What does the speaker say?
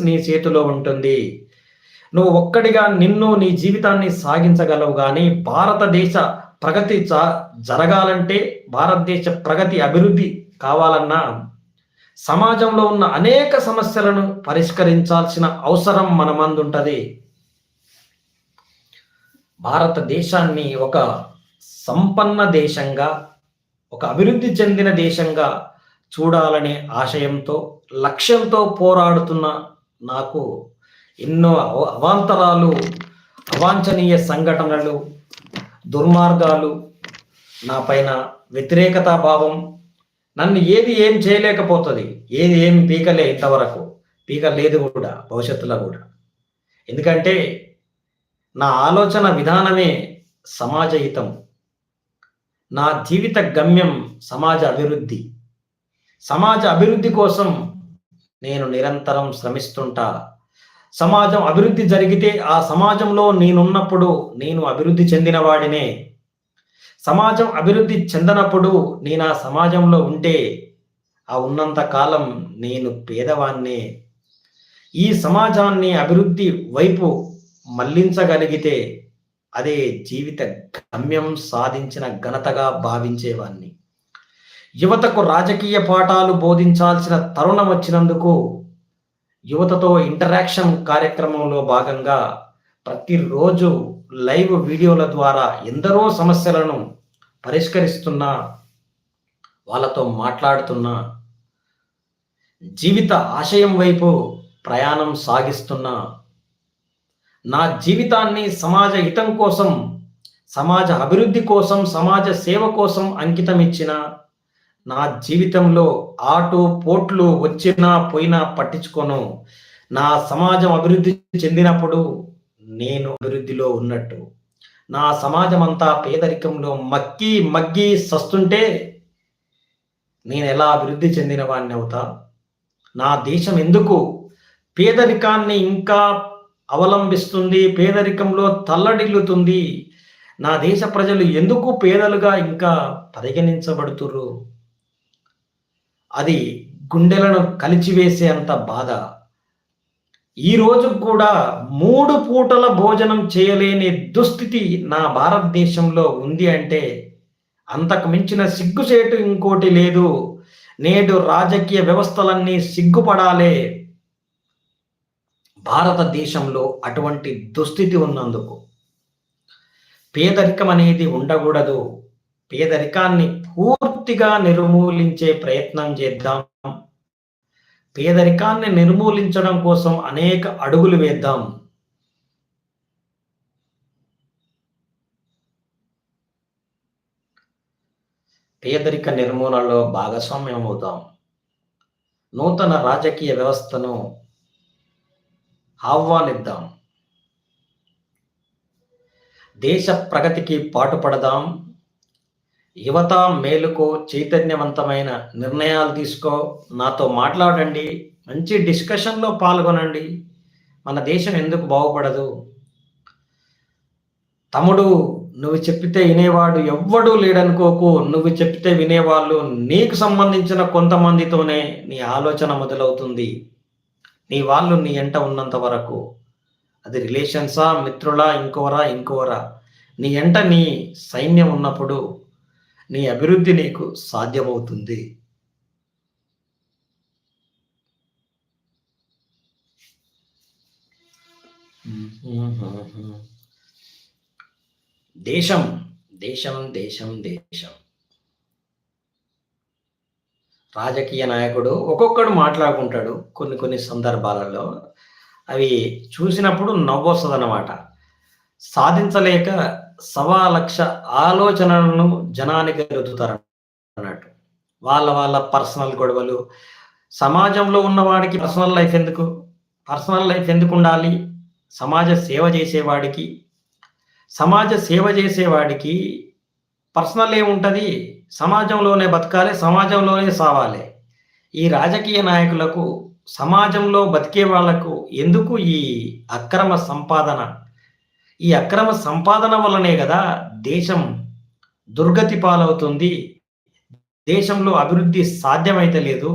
నీ చేతిలో ఉంటుంది. నువ్వు ఒక్కడిగా నిన్ను నీ జీవితాన్ని సాగించగలవు కానీ భారతదేశ ప్రగతి జరగాలంటే భారతదేశ ప్రగతి అభివృద్ధి కావాలన్నా సమాజంలో ఉన్న అనేక సమస్యలను పరిష్కరించాల్సిన అవసరం మన మందుంటది. భారతదేశాన్ని ఒక సంపన్న దేశంగా ఒక అభివృద్ధి చెందిన దేశంగా చూడాలనే ఆశయంతో లక్ష్యంతో పోరాడుతున్న నాకు ఎన్నో అవాంతరాలు అవాంఛనీయ సంఘటనలు దుర్మార్గాలు నా పైన వ్యతిరేకతా భావం నన్ను ఏది ఏం చేయలేకపోతుంది ఏది ఏం పీకలే ఇంతవరకు. పీకలేదు కూడా భవిష్యత్తులో కూడా. ఎందుకంటే నా ఆలోచన విధానమే సమాజహితం. నా జీవిత గమ్యం సమాజ అభివృద్ధి. సమాజ అభివృద్ధి కోసం నేను నిరంతరం శ్రమిస్తుంటా. సమాజం అభివృద్ధి జరిగితే ఆ సమాజంలో నేనున్నప్పుడు నేను అభివృద్ధి చెందిన వాడినే సమాజం అభివృద్ధి చెందనప్పుడు నేను ఆ సమాజంలో ఉంటే ఆ ఉన్నంత కాలం నేను పేదవాన్నే ఈ సమాజాన్ని అభివృద్ధి వైపు మళ్ళించగలిగితే అదే జీవిత గమ్యం సాధించిన ఘనతగా భావించేవాన్ని యువతకు రాజకీయ పాఠాలు బోధించాల్సిన తరుణం వచ్చినందుకు యువతతో ఇంటరాక్షన్ కార్యక్రమంలో భాగంగా ప్రతిరోజు లైవ్ వీడియోల ద్వారా ఎందరో సమస్యలను పరిష్కరిస్తున్నా వాళ్ళతో మాట్లాడుతున్నా జీవిత ఆశయం వైపు ప్రయాణం సాగిస్తున్నా నా జీవితాన్ని సమాజ హితం కోసం సమాజ అభివృద్ధి కోసం సమాజ సేవ కోసం అంకితం ఇచ్చిన నా జీవితంలో ఆటు పోట్లు వచ్చినా పోయినా పట్టించుకోను. నా సమాజం అభివృద్ధి చెందినప్పుడు నేను అభివృద్ధిలో ఉన్నట్టు. నా సమాజం అంతా పేదరికంలో మక్కి మగ్గి సస్తుంటే నేను ఎలా అభివృద్ధి చెందిన వాడిని అవుతా? నా దేశం ఎందుకు పేదరికాన్ని ఇంకా అవలంబిస్తుంది పేదరికంలో తల్లడిల్లుతుంది? నా దేశ ప్రజలు ఎందుకు పేదలుగా ఇంకా పరిగణించబడుతురు అది గుండెలను కలిచివేసే అంత బాధ. ఈ రోజు కూడా మూడు పూటల భోజనం చేయలేని దుస్థితి నా భారతదేశంలో ఉంది అంటే అంతకు మించిన సిగ్గుసేటు ఇంకోటి లేదు. నేడు రాజకీయ వ్యవస్థలన్నీ సిగ్గుపడాలే. భారతదేశంలో అటువంటి దుస్థితి ఉన్నందుకు పేదరికం అనేది ఉండకూడదు. పేదరికాన్ని పూర్తిగా నిర్మూలించే ప్రయత్నం చేద్దాం. పేదరికాన్ని నిర్మూలించడం కోసం అనేక అడుగులు వేద్దాం. పేదరిక నిర్మూలనలో భాగస్వామ్యం అవుతాం నూతన రాజకీయ వ్యవస్థను ఆహ్వానిద్దాం. దేశ ప్రగతికి పాటుపడదాం. యువత మేలుకో చైతన్యవంతమైన నిర్ణయాలు తీసుకో. నాతో మాట్లాడండి. మంచి డిస్కషన్లో పాల్గొనండి. మన దేశం ఎందుకు బాగుపడదు? తమ్ముడు నువ్వు చెప్పితే వినేవాడు ఎవ్వడూ లేడనుకోకు. నువ్వు చెప్తే వినేవాళ్ళు నీకు సంబంధించిన కొంతమందితోనే నీ ఆలోచన మొదలవుతుంది. నీ వాళ్ళు నీ ఎంట ఉన్నంత వరకు. అది రిలేషన్సా మిత్రులా ఇంకోరా ఇంకోరా. నీ ఎంట నీ సైన్యం ఉన్నప్పుడు నీ అభివృద్ధి నీకు సాధ్యమవుతుంది. దేశం దేశం దేశం దేశం. రాజకీయ నాయకుడు ఒక్కొక్కడు మాట్లాడుకుంటాడు కొన్ని కొన్ని సందర్భాలలో. అవి చూసినప్పుడు నవ్వొస్తుంది అన్నమాట సాధించలేక సవా లక్ష ఆలోచనలను జనానికి రుద్దుతారు అన్నట్టు వాళ్ళ వాళ్ళ పర్సనల్ గొడవలు. సమాజంలో ఉన్నవాడికి పర్సనల్ లైఫ్ ఎందుకు? పర్సనల్ లైఫ్ ఎందుకు ఉండాలి? సమాజ సేవ చేసేవాడికి సమాజ సేవ చేసేవాడికి పర్సనల్ ఏముంటుంది సమాజంలోనే బతకాలి సమాజంలోనే సావాలి. ఈ రాజకీయ నాయకులకు సమాజంలో బతికే వాళ్ళకు ఎందుకు ఈ అక్రమ సంపాదన? ఈ అక్రమ సంపాదన వల్లనే కదా దేశం దుర్గతి పాలవుతుంది. దేశంలో అభివృద్ధి సాధ్యమైతే లేదు